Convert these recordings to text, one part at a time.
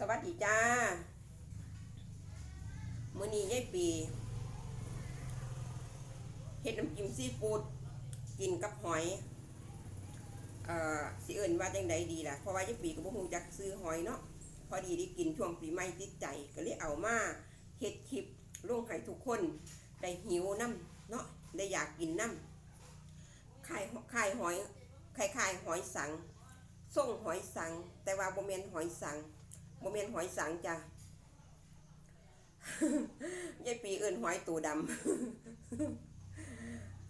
สวัสดีจ้า มื้อนี้ยายปีเฮ็ดน้ำจิ้มซีฟู้ดกินกับหอย เอ่อสิเอิ้นว่าจังใดดีล่ะ เพราะว่ายายปีก็บ่ฮู้จักซื้อหอยเนาะ พอดีได้กินช่วงปีใหม่ติดใจ ก็เลยเอามาเฮ็ดคลิปลงให้ทุกคนได้หิวน้ำเนาะ ได้อยากกินน้ำไขายขายหอยไขายขายหอยสังส่งหอยสัง แต่ว่าบ่แม่นหอยสัง บ่แม่นหอยสังจ้ะยายปีเอิ้นหอยตัวดำ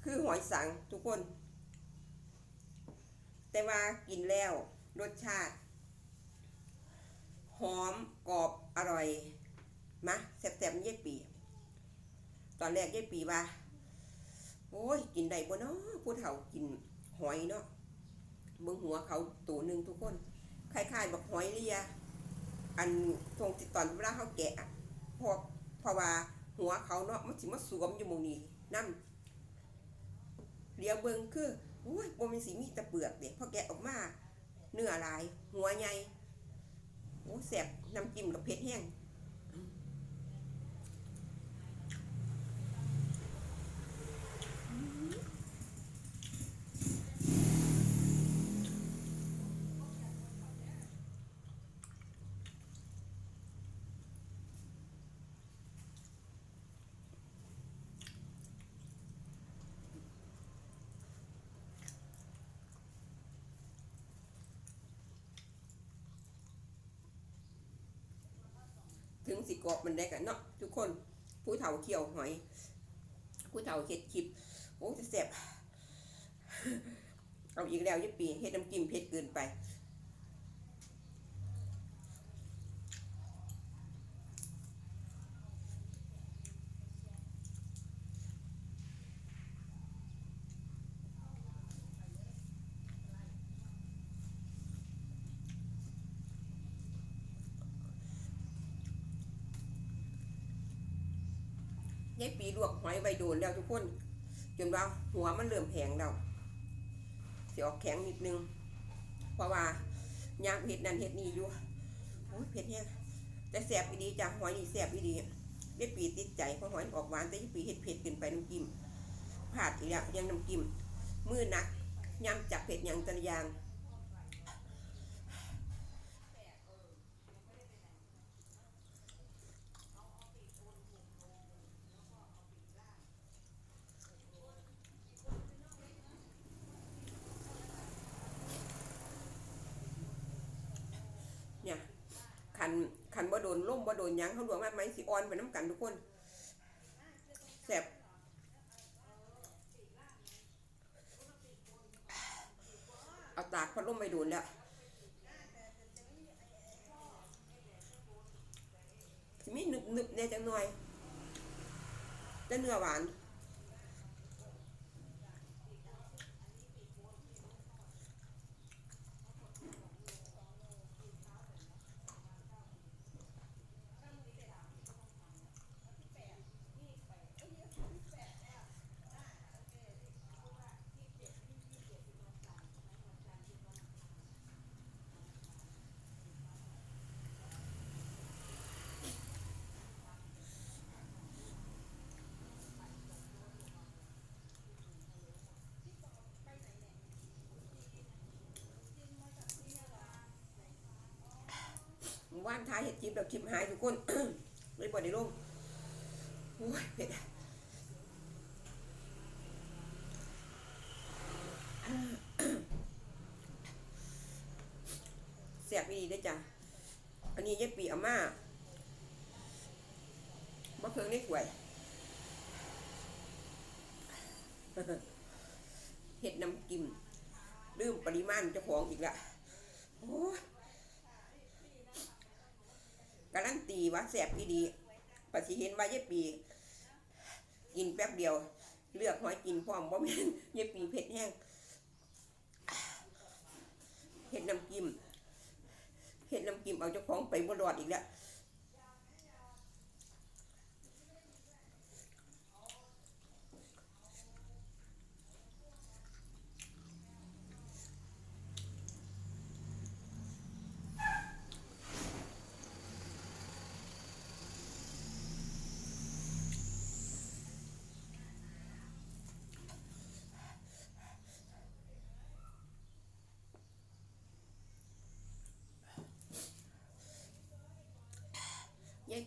คือหอยสังทุกคน แต่ว่ากินแล้ว รสชาติ หอมกรอบอร่อยมาแซ่บๆยายปี ตอนแรกยายปีว่า โอ้ย กินได้บ่เนาะผู้เฒ่ากินหอยเนาะเบิ่งหัวเขาตัวหนึ่งทุกคนคล้ายๆแบบหอยเลีย อันตรงที่ตอนเวลาเขาแกะพอเพราะว่าหัวเขาเนาะมันสิมาสวมอยู่มงนี้นั่นเลียวเบิงคือโอ้ยบ่แม่นสีมีแต่เปลือกเด้พอแกะออกมาเนื้อลาย หัวใหญ่โอ้แสบน้ำจิ้มกับเพชรแห้ง ถึงสิกรอบมันได้กันเนาะทุกคนผู้เฒ่าเคี่ยวหอย ผู้เฒ่าเห็ดคลิปโอ้จะแสบเอาอีกแล้วยี่ปีเฮ็ดน้ำจิ้มเผ็ดเกินไป ยายปีลวกหอยใบโดนแล้วทุกคน จนว่าหัวมันเริ่มแห้งแล้วสิออกแข็งนิดนึง เพราะว่ายางเห็ดนั่นเห็ดนี่อยู่โอ้ยเผ็ดแห้งแต่แสบอีดีจ้ะหอยนี่แสบอีดียายปีติดใจเพราะหอยออกหวานแต่ยายปีเห็ดเผ็ดเกินไปน้ำจิ้มผาดอีกแล้วยังน้ำจิ้มมือหนักยำจับเผ็ดอย่างตะยาง เนี่ยขั นขันบ่โดนล่มบ่โดนยังเขาดวงมากไหมสิออนไปน้ำกันทุกคนแสบเอาตากพัดลมไปโดนแล้วมีหนึบหนึบๆเนี่ยจังหน่อยแต่เนื้อหวาน ว่าน ท้ายเห็ดจิบแบบชิมหายทุกคนเลยบ่ได้ลงโอ้ยเผ็ดแสบดีได้จ้ะ อันนี้ยายปีอาม่าบ่เพิ่งได้ถ้วยเห็ดน้ำกิมลืมปริมาณเจ้าของอีกละโอ้ย การันตีว่าแสบอีดีปฏิเห็นว่ายายปีกินแป๊บเดียว เลือกหอยกินพร้อมบ่แม่นยายปีเผ็ดแห้งเผ็ดน้ำกิมเผ็ดน้ำกิมเอาเจ้าของไปบ่รอดอีกแล้ว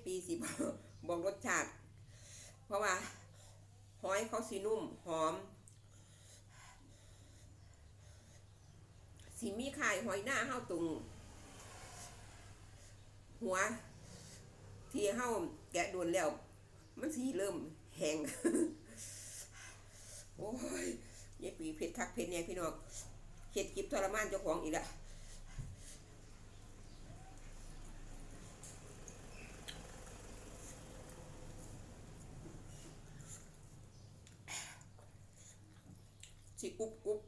ปีสิบอกรสชาติ เพราะว่าหอยเขาสีนุ่มหอมสีมีไข่หอยหน้าเฮาตรงหัว ที่เฮาแกะโดนแล้ว มันสีเริ่มแห้งโอ้ยยายปีเผ็ดคักเผ็ดเนี่ยพี่น้องเห็ดกิบทรมานเจ้าของอีกและ สิกุบกุบ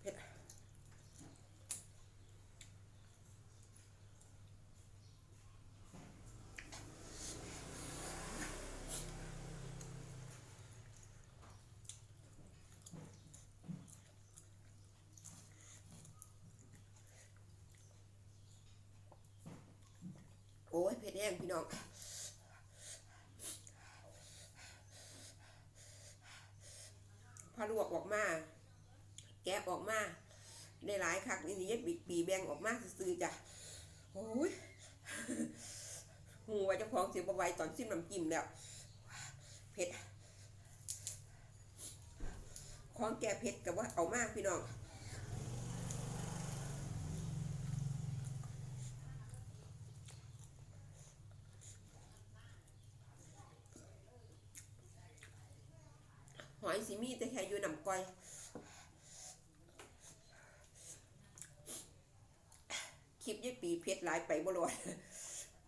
เผ็ดโอ้ยเผ็ดแห้งพี่น้อง พา ลวกออกมา แกะออกมาได้หลายคักนี่นี่ยัดบีปีแบงออกมาซื้อจ้ะโอ้ยหูว่าเจะของเสียบไว้ตอนซิมน้ำจิ้มแล้วเผ็ดของแกเผ็ดกับว่าเอามากพี่น้อง อยสีมีแต่แค่อยู่น้ำก้อยคลิปยี่ปีเพชรหลายไปบ่รอด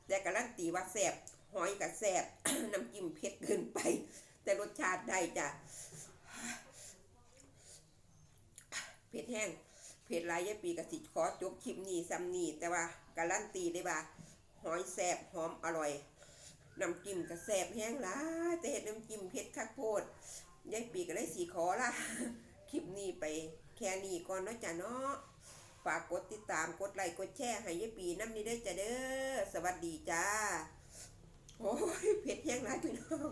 แต่การันตีว่าแซ่บหอยกับแซ่บน้ำจิ้มเผ็ดเกินไป แต่รสชาติได้จ้ะเผ็ดแห้งเผ็ดหลายยี่ปีกับสิขอจบคลิปนี้ซ้ำนี้แต่ว่าการันตีได้ว่าหอยแซ่บหอมอร่อยน้ำจิ้มก็แซ่บแห้งหลายแต่เห็ดน้ำจิ้มเผ็ดคักโพด ยายปีก็ได้สีขอละคลิปนี้ไปแค่นี้ก่อนเนาะจ้ะเนาะฝากกดติดตามกดไลค์กดแชร์ให้ยายปีน้ำนี้ได้จ้ะเด้อสวัสดีจ้าโอ้ยเผ็ดแห้งร้ายพี่น้อง